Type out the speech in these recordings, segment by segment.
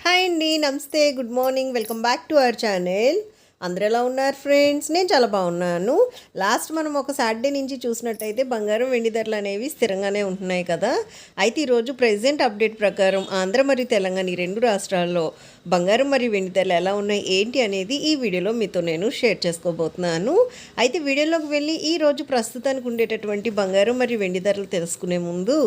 Hi అండి నమస్తే good morning welcome back to our channel అందరు ఎలా ఉన్నారు ఫ్రెండ్స్? నేను చాలా బాగున్నాను. లాస్ట్ మనం ఒక సాటర్డే నుంచి చూసినట్టయితే బంగారం వెండి ధరలు అనేవి స్థిరంగానే ఉంటున్నాయి కదా. అయితే ఈరోజు ప్రెజెంట్ అప్డేట్ ప్రకారం ఆంధ్ర మరియు తెలంగాణ ఈ రెండు రాష్ట్రాల్లో బంగారం మరియు వెండి ధరలు ఎలా ఉన్నాయి ఏంటి అనేది ఈ వీడియోలో మీతో నేను షేర్ చేసుకోబోతున్నాను. అయితే వీడియోలోకి వెళ్ళి ఈ రోజు ప్రస్తుతానికి ఉండేటటువంటి బంగారం మరియు వెండి ధరలు తెలుసుకునే ముందు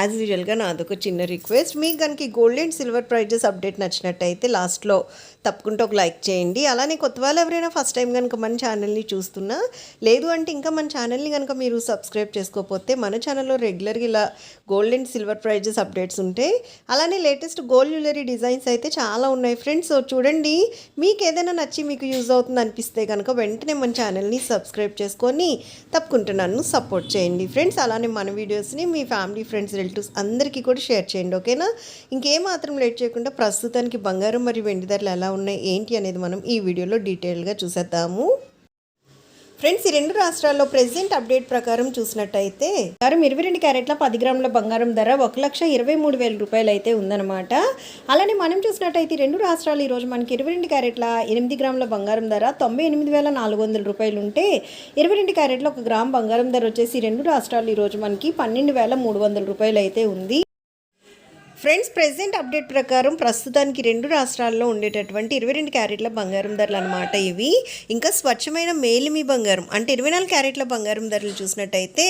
యాజ్ యూజువల్గా నాదొక చిన్న రిక్వెస్ట్ మీకు కనుక gold and silver prices update నచ్చినట్టయితే లాస్ట్లో తప్పకుండా ఒక లైక్ చేయండి. అలానే కొత్త వాళ్ళు ఎవరైనా ఫస్ట్ టైం కనుక మన ఛానల్ని చూస్తున్నా లేదు అంటే ఇంకా మన ఛానల్ని కనుక మీరు సబ్స్క్రైబ్ చేసుకోకపోతే మన ఛానల్లో రెగ్యులర్గా ఇలా gold and silver prices updates ఉంటాయి అలానే లేటెస్ట్ గోల్డ్ జ్యువెలరీ డిజైన్స్ అయితే చాలా ఉన్నాయి ఫ్రెండ్స్ సో చూడండి మీకు ఏదైనా నచ్చి మీకు యూజ్ అవుతుంది అనిపిస్తే కనుక వెంటనే మన ఛానల్ని సబ్స్క్రైబ్ చేసుకొని తప్పకుండా నన్ను సపోర్ట్ చేయండి ఫ్రెండ్స్ అలానే మన వీడియోస్ని మీ ఫ్యామిలీ ఫ్రెండ్స్ రిలేటివ్స్ అందరికీ కూడా షేర్ చేయండి ఓకేనా ఇంకేం మాత్రం లేట్ చేయకుండా ప్రస్తుతానికి బంగారం మరియు వెండి ధరలు ఎలా ఉన్నాయి ఏంటి అనేది మనం ఈ వీడియోలో డీటెయిల్గా చూసేద్దాము. ఫ్రెండ్స్ ఈ రెండు రాష్ట్రాల్లో ప్రెసెంట్ అప్డేట్ ప్రకారం చూసినట్టయితే కారం ఇరవై రెండు క్యారెట్ల పది గ్రాముల బంగారం ధర ఒక లక్ష ఇరవై మూడు వేల రూపాయలు అయితే ఉందన్నమాట. అలానే మనం చూసినట్టయితే ఈ రెండు రాష్ట్రాలు ఈరోజు మనకి ఇరవై రెండు క్యారెట్ల ఎనిమిది గ్రాముల బంగారం ధర తొంభై ఎనిమిది వేల నాలుగు వందల రూపాయలు ఉంటే ఇరవై రెండు క్యారెట్ల ఒక గ్రామ్ బంగారం ధర వచ్చేసి రెండు రాష్ట్రాలు ఈరోజు మనకి పన్నెండు వేల మూడు వందల రూపాయలు అయితే ఉంది. ఫ్రెండ్స్ ప్రెసెంట్ అప్డేట్ ప్రకారం ప్రస్తుతానికి రెండు రాష్ట్రాల్లో ఉండేటటువంటి ఇరవై రెండు క్యారెట్ల బంగారం ధరలు అనమాట ఇవి. ఇంకా స్వచ్ఛమైన మేలిమి బంగారం అంటే ఇరవై నాలుగు క్యారెట్ల బంగారం ధరలు చూసినట్టయితే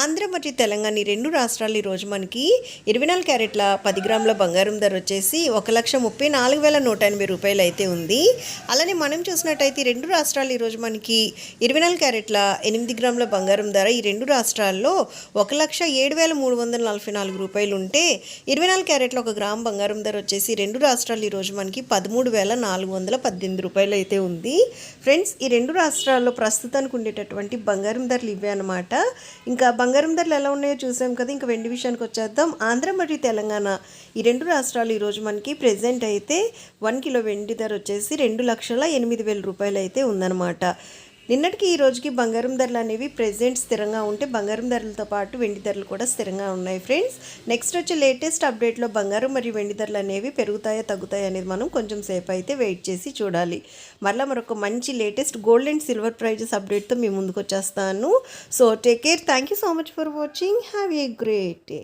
ఆంధ్ర మరియు తెలంగాణ ఈ రెండు రాష్ట్రాలు ఈరోజు మనకి ఇరవై నాలుగు క్యారెట్ల పది గ్రాముల బంగారం ధర వచ్చేసి ఒక లక్ష ముప్పై నాలుగు వేల నూట ఎనభై రూపాయలు అయితే ఉంది. అలానే మనం చూసినట్టయితే రెండు రాష్ట్రాలు ఈరోజు మనకి ఇరవై నాలుగు క్యారెట్ల ఎనిమిది గ్రాముల బంగారం ధర ఈ రెండు రాష్ట్రాల్లో ఒక లక్ష ఏడు వేల మూడు వందల నలభై నాలుగు రూపాయలు ఉంటే ఇరవై నాలుగు క్యారెట్లో ఒక గ్రామ్ బంగారం ధర వచ్చేసి రెండు రాష్ట్రాలు ఈరోజు మనకి పదమూడు వేల నాలుగు వందల పద్దెనిమిది రూపాయలు అయితే ఉంది. ఫ్రెండ్స్ ఈ రెండు రాష్ట్రాల్లో ప్రస్తుతానికి ఉండేటటువంటి బంగారం ధరలు ఇవే అనమాట ఇంకా బంగారం ధరలు ఎలా ఉన్నాయో చూసాం కదా ఇంకా వెండి విషయానికి వచ్చేద్దాం. ఆంధ్ర మరియు తెలంగాణ ఈ రెండు రాష్ట్రాలు ఈరోజు మనకి ప్రజెంట్ అయితే వన్ కిలో వెండి ధర వచ్చేసి రెండు లక్షల ఎనిమిది వేల రూపాయలు అయితే ఉందన్నమాట. నిన్నటికి ఈ రోజుకి బంగారం ధరలు అనేవి ప్రెజెంట్ స్థిరంగా ఉంటే బంగారం ధరలతో పాటు వెండి ధరలు కూడా స్థిరంగా ఉన్నాయి ఫ్రెండ్స్ నెక్స్ట్ వచ్చే లేటెస్ట్ అప్డేట్లో బంగారం మరియు వెండి ధరలు అనేవి పెరుగుతాయా తగ్గుతాయా అనేది మనం కొంచెం సేపు అయితే వెయిట్ చేసి చూడాలి. మరలా మరొక మంచి latest gold and silver prices అప్డేట్తో మీ ముందుకు వచ్చేస్తాను. So take care thank you so much for watching have a great day